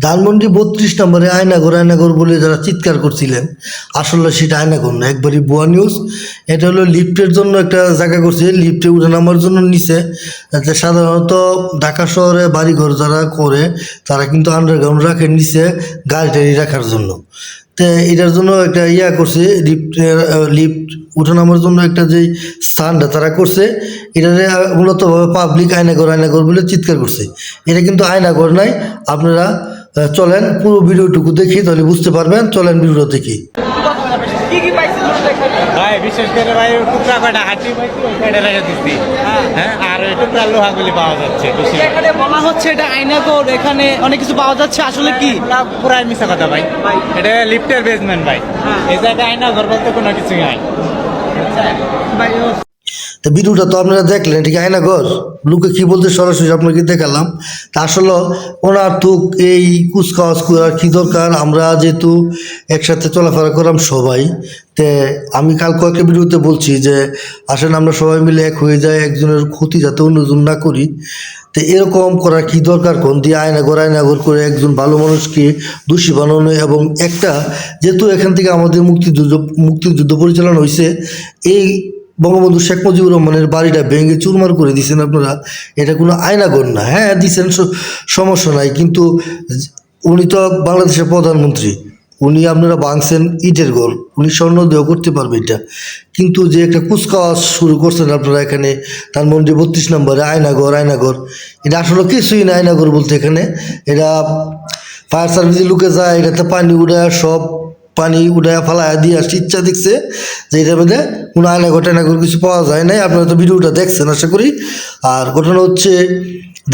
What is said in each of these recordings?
ধানমন্ডি বত্রিশ নম্বরে আয়নাগর আয়নাগর বলে যারা চিৎকার করছিলেন আসলে সেটা আয়নাগর না একবারই ভুয়া নিউজ এটা হলো লিফটের জন্য একটা জায়গা করছে লিফটে উঠে নামার জন্য নিচে। যাতে সাধারণত ঢাকা শহরে বাড়িঘর যারা করে তারা কিন্তু আন্ডারগ্রাউন্ড রাখে নিচে গাড়ি টাড়ি রাখার জন্য। এটার জন্য একটা ইয়া করছে লিফট লিফট উঠে নামার জন্য একটা যে স্থানটা তারা করছে, এটারে মূলতভাবে মূলত পাবলিক আয়নাঘর আয়নাঘর বলে চিৎকার করছে। এটা কিন্তু আয়নাঘর নাই, আপনারা চলেন পুরো ভিডিওটুকু দেখি তাহলে বুঝতে পারবেন, চলেন ভিডিও দেখি। কি কি পাইছেন? ভাই বিশেষ করে ভাই টুকরা কয়টা? হাঁটি সাইডে রেখে দিচ্ছি হ্যাঁ আর টুকরা টুকরা লোহাগুলি পাওয়া যাচ্ছে এখানে বলা হচ্ছে এটা আইনাগর এখানে অনেক কিছু পাওয়া যাচ্ছে আসলে কি? পুরাই মিশা কথা ভাই। এটা লিফটের বেসমেন্ট ভাই। হ্যাঁ। এই জায়গায় আয়না ঘর বলতে কোনো কিছুই নাই। ভাই তো ভিডিওটা তো আপনারা দেখলেন, ঠিক আয়নাঘর লোকে কি বলতে সরাসরি আপনাকে দেখালাম। তা আসলে ওনার তো এই কুচকাওয়াজ করার কি দরকার? আমরা যেহেতু একসাথে চলাফেরা করলাম সবাই, তে আমি কাল কয়েকটা ভিডিওতে বলছি যে, আসেন আমরা সবাই মিলে এক হয়ে যায় একজনের ক্ষতি যাতে অন্যজন না করি। তো এরকম করার কি দরকার কোন? দিয়ে আয়নাঘর আয়নাঘর করে একজন ভালো মানুষকে দোষী বানানো এবং একটা, যেহেতু এখান থেকে আমাদের মুক্তিযুদ্ধ মুক্তিযুদ্ধ পরিচালনা হয়েছে এই বঙ্গবন্ধু শেখ মুজিবুর রহমানের বাড়িটা ভেঙে চুরমার করে দিয়েছেন আপনারা, এটা কোনো আয়নাগর না। হ্যাঁ দিচ্ছেন সমস্যা নাই, কিন্তু উনি তো বাংলাদেশের প্রধানমন্ত্রী, উনি আপনারা ভাঙছেন ইটের ঘর উনি স্বর্ণ দেহ করতে পারবে এটা। কিন্তু যে একটা কুচকাওয়াজ শুরু করছেন আপনারা এখানে, তার মন্দির বত্রিশ নম্বরে আয়নাঘর আয়নাঘর এটা আসলে কিছুই না আয়নাগর বলতে এখানে, এটা ফায়ার সার্ভিসের লোকে যায়, এটাতে পানি উড়ায় সব পানি উঠায় ফালায় দিয়ে আসছে ইচ্ছা দেখছে যে এটার মধ্যে কোনো আয়না ঘটনা করে কিছু পাওয়া যায় নাই। আপনারা তো ভিডিওটা দেখছেন, আশা করি। আর ঘটনা হচ্ছে,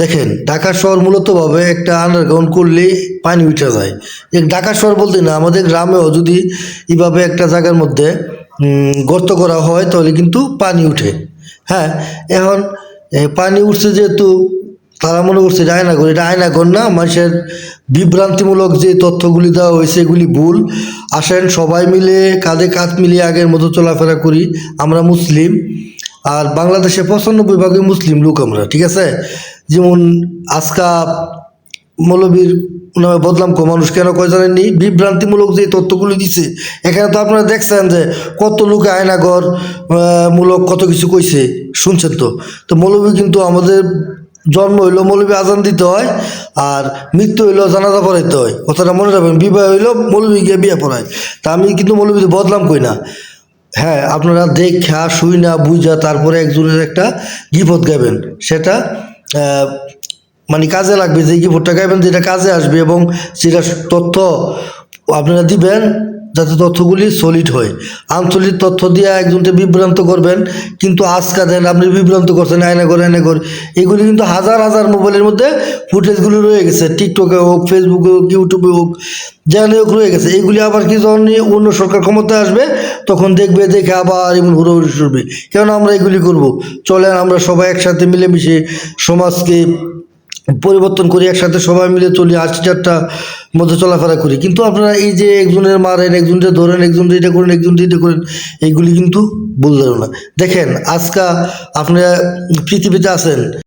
দেখেন, ঢাকা শহর মূলতভাবে একটা আন্ডারগ্রাউন্ড করলে পানি উঠে যায়। ঢাকা শহর বলতে না, আমাদের গ্রামেও যদি এইভাবে একটা জায়গার মধ্যে গর্ত করা হয়, তাহলে কিন্তু পানি উঠে। হ্যাঁ এখন পানি উঠছে যেহেতু তারা মনে করছে এটা আয়নাঘর এটা আয়নাঘর না, মানুষের বিভ্রান্তিমূলক যে তথ্যগুলি দেওয়া হয়েছে এগুলি ভুল। আসেন, সবাই মিলে কাঁধে কাঁধ মিলিয়ে আগের মতো চলাফেরা করি। আমরা মুসলিম, আর বাংলাদেশে পঁচানব্বই ভাগই মুসলিম লোক আমরা, ঠিক আছে? যেমন আজকা মৌলবীর নামে বদলাম কো মানুষ কেন কয় জানেননি? বিভ্রান্তিমূলক যে তথ্যগুলি দিছে, এখানে তো আপনারা দেখছেন যে কত লোকে আয়নাঘর মূলক কত কিছু কইছে, শুনছেন তো? তো মৌলবী কিন্তু আমাদের জন্ম হইল মৌলবী আজান দিতে হয় আর মৃত্যু হইল জানাজা পড়াইতে হয়। কথাটা মনে রাখবেন, বিবাহ হইল মৌলবী গিয়ে বিয়ে পড়ায়। তা আমি কিন্তু মৌলবীতে বদলাম কই না। হ্যাঁ আপনারা দেখা শুই না, বুঝা, তারপরে একজনের একটা গিফট গাবেন সেটা মানে কাজে লাগবে যে গিফটটা গাইবেন, যেটা কাজে আসবে এবং সেটা তথ্য আপনারা দিবেন। যাতে তথ্যগুলি সলিড হয়। আঞ্চলিক তথ্য দিয়ে একজনকে বিভ্রান্ত করবেন, কিন্তু আজকা দেন আপনি বিভ্রান্ত করছেন, আয়না করে আয়না করে। এগুলি কিন্তু হাজার হাজার মোবাইলের মধ্যে ফুটেজগুলি রয়ে গেছে। টিকটকে হোক ফেসবুকে হোক ইউটিউবে হোক, যেখানে হোক রয়ে গেছে। এগুলি আবার কি যখন নিয়ে অন্য সরকার ক্ষমতায় আসবে, তখন দেখবে, দেখে আবার এমন হুড়োহুড়ি শুরবে কেন আমরা এগুলি করব। চলেন আমরা সবাই একসাথে মিলেমিশে সমাজকে পরিবর্তন করি, একসাথে সবাই মিলে চলি আশি চারটা মধ্যে চলাফেরা করি। কিন্তু আপনারা এই যে একজনের মারেন একজনটা ধরেন একজন এটা করেন একজন এটা করেন এইগুলি কিন্তু ভুল না দেখেন, আজকা আপনারা পৃথিবীতে আছেন